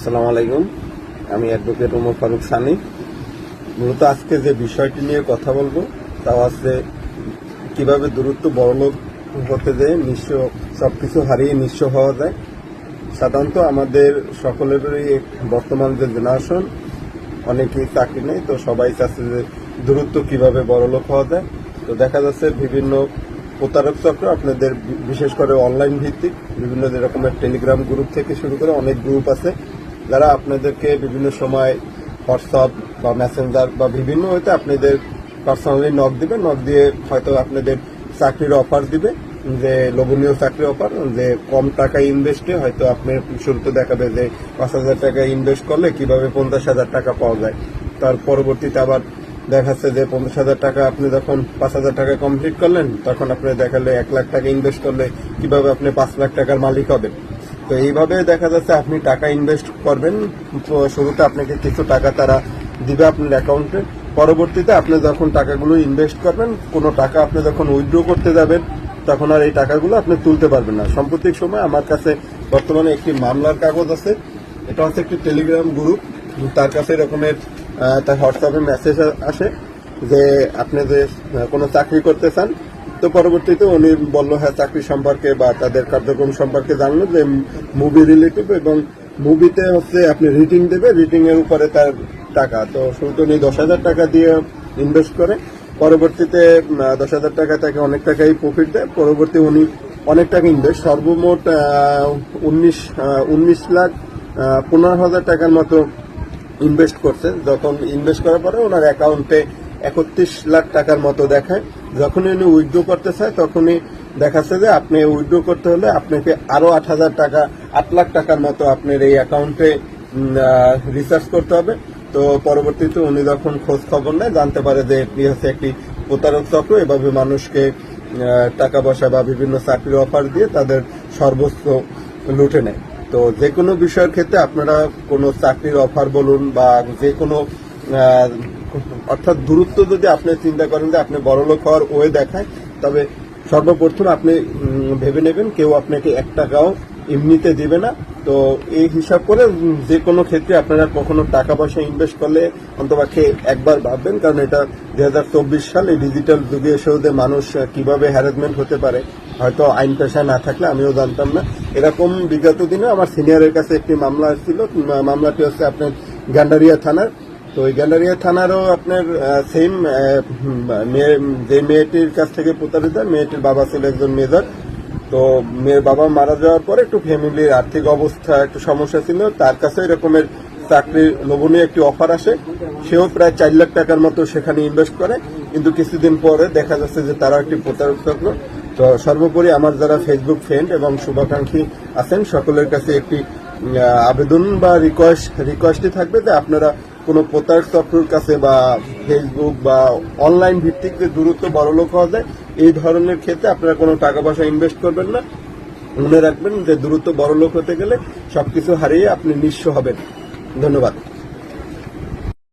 আসসালামু আলাইকুম। আমি অ্যাডভোকেট ওমর ফারুক সানি। মূলত আজকে যে বিষয়টি নিয়ে কথা বলব তা আছে কীভাবে দূরত্ব বড়লোক হতে যায় নিঃস্ব, সবকিছু হারিয়ে নিঃস্ব হওয়া যায়। সাধারণত আমাদের সকলেরই বর্তমান যে জেনারেশন, অনেকেই চাকরি নেই, তো সবাই চাচ্ছে যে দূরত্ব কীভাবে বড়লোক হওয়া যায়। তো দেখা যাচ্ছে বিভিন্ন প্রতারক চক্র, আপনাদের বিশেষ করে অনলাইন ভিত্তিক বিভিন্ন রকমের টেলিগ্রাম গ্রুপ থেকে শুরু করে অনেক গ্রুপ আছে। যারা আপনাদেরকে বিভিন্ন সময় হোয়াটসঅ্যাপ বা মেসেঞ্জার বা বিভিন্ন হয়তো আপনাদের পার্সোনালি নক দিবে। নক দিয়ে হয়তো আপনাদের চাকরির অফার দিবে, যে লোভনীয় চাকরি অফার যে কম টাকা ইনভেস্টে হয়তো আপনি শুরুতে দেখাবে যে পাঁচ হাজার টাকা ইনভেস্ট করলে কীভাবে পঞ্চাশ হাজার টাকা পাওয়া যায়। তার পরবর্তীতে আবার দেখাচ্ছে যে পঞ্চাশ হাজার টাকা আপনি যখন পাঁচ হাজার টাকা কমপ্লিট করলেন, তখন আপনি দেখালে এক লাখ টাকা ইনভেস্ট করলে কীভাবে আপনি পাঁচ লাখ টাকার মালিক হবেন। তো এইভাবে দেখা যাচ্ছে আপনি টাকা ইনভেস্ট করবেন। শুরুতে আপনাকে কিছু টাকা তারা দিবে আপনার অ্যাকাউন্টে পরবর্তীতে আপনি যখন টাকাগুলো ইনভেস্ট করবেন, কোনো টাকা আপনি যখন উইথড্র করতে যাবেন, তখন আর এই টাকাগুলো আপনি তুলতে পারবেন না। সাম্প্রতিক সময় আমার কাছে বর্তমানে একটি মামলার কাগজ আছে। এটা হচ্ছে একটি টেলিগ্রাম গ্রুপ তার কাছে এরকমের তার হোয়াটসঅ্যাপে মেসেজ আসে যে, আপনি যে কোনো চাকরি করতে চান তো পরবর্তীতে উনি বলল হ্যাঁ চাকরি সম্পর্কে বা তাদের কার্যক্রম সম্পর্কে জানলো যে মুভি রিলেটিভ এবং মুভিতে হচ্ছে আপনি রিটিং দেবে রিটিং এর উপরে তার টাকা। তো শুরুতে উনি দশ হাজার টাকা দিয়ে ইনভেস্ট করে, পরবর্তীতে দশ হাজার টাকা তাকে অনেক টাকাই প্রফিট দেয়। পরবর্তী উনি অনেক টাকা ইনভেস্ট সর্বমোট উনিশ উনিশ লাখ পনেরো হাজার টাকার মতো ইনভেস্ট করছে। যখন ইনভেস্ট করার পরে ওনার অ্যাকাউন্টে একত্রিশ লাখ টাকার মতো দেখায়। যখনই উনি উইথড্র করতে চায়, তখনই দেখাচ্ছে যে আপনি উইথড্র করতে হলে আপনাকে আরও আট হাজার টাকা, আট লাখ টাকার মতো আপনার এই অ্যাকাউন্টে রিসার্চ করতে হবে। তো পরবর্তীতে উনি যখন খোঁজ খবর নেয়, জানতে পারে যে এটি হচ্ছে একটি প্রতারক চক্র, এভাবে মানুষকে টাকা পয়সা বা বিভিন্ন চাকরির অফার দিয়ে তাদের সর্বোচ্চ লুটে নেয়। তো যে কোনো বিষয়ের ক্ষেত্রে আপনারা কোনো চাকরির অফার বলুন বা যে কোনো অর্থাৎ দূরত্ব যদি আপনি চিন্তা করেন যে আপনি বড়লোক হওয়ার ওয়ে দেখায়, তবে সর্বপ্রথম আপনি ভেবে নেবেন কেউ আপনাকে এক টাকাও এমনিতে দেবে না। তো এই হিসাব করে যে কোনো ক্ষেত্রে আপনারা কখনো টাকা পয়সা ইনভেস্ট করলে অন্তপাক্ষে একবার ভাববেন, কারণ এটা দুই হাজার চব্বিশ সাল, এই ডিজিটাল যুগে এসেও যে মানুষ কীভাবে হ্যারাসমেন্ট হতে পারে, হয়তো আইন পেশা না থাকলে আমিও জানতাম না। এরকম বিগত দিনে আমার সিনিয়রের কাছে একটি মামলা মা- মামলাটি হচ্ছে আপনার গান্ডারিয়া থানার। তো ওই গ্যান্ডারিয়া থানারও আপনার সেম যে মেয়েটির কাছ থেকে প্রতারিত, মেয়েটির বাবা ছিল একজন মেজর। তো মেয়ের বাবা মারা যাওয়ার পরে একটু ফ্যামিলির আর্থিক অবস্থা, একটু সমস্যা ছিল। তার কাছে এরকমের চাকরির লোভনীয় একটি অফার আসে। সেও প্রায় চার লাখ টাকার মতো সেখানে ইনভেস্ট করে। কিন্তু কিছুদিন পরে দেখা যাচ্ছে যে তারা একটি প্রতারক চক্র তো সর্বোপরি আমার যারা ফেসবুক ফ্রেন্ড এবং শুভাকাঙ্ক্ষী আছেন, সকলের কাছে একটি আবেদন বা রিকোয়েস্ট রিকোয়েস্টই থাকবে যে আপনারা কোনো প্রতারক চক্রের কাছে বা ফেসবুক বা অনলাইন ভিত্তিক যে দূরত্ব বড়লোক হওয়া যায়, এই ধরনের ক্ষেত্রে আপনারা কোনো টাকা পয়সা ইনভেস্ট করবেন না। মনে রাখবেন যে দূরত্ব বড়লোক হতে গেলে সবকিছু হারিয়ে আপনি নিঃস্ব হবেন। ধন্যবাদ।